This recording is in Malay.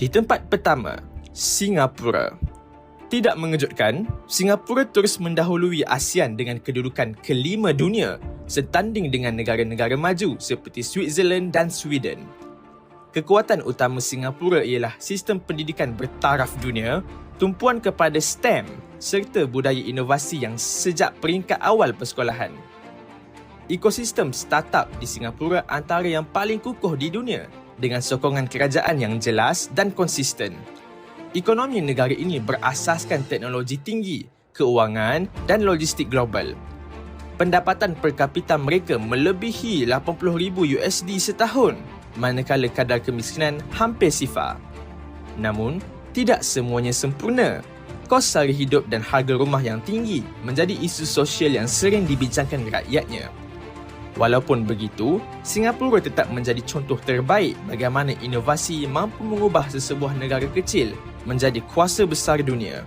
Di tempat pertama, Singapura. Tidak mengejutkan, Singapura terus mendahului ASEAN dengan kedudukan kelima dunia setanding dengan negara-negara maju seperti Switzerland dan Sweden. Kekuatan utama Singapura ialah sistem pendidikan bertaraf dunia, tumpuan kepada STEM serta budaya inovasi yang sejak peringkat awal persekolahan. Ekosistem startup di Singapura antara yang paling kukuh di dunia dengan sokongan kerajaan yang jelas dan konsisten. Ekonomi negara ini berasaskan teknologi tinggi, keuangan dan logistik global. Pendapatan per kapita mereka melebihi 80,000 USD setahun, manakala kadar kemiskinan hampir sifar. Namun, tidak semuanya sempurna. Kos sara hidup dan harga rumah yang tinggi menjadi isu sosial yang sering dibincangkan rakyatnya. Walaupun begitu, Singapura tetap menjadi contoh terbaik bagaimana inovasi mampu mengubah sesebuah negara kecil menjadi kuasa besar dunia.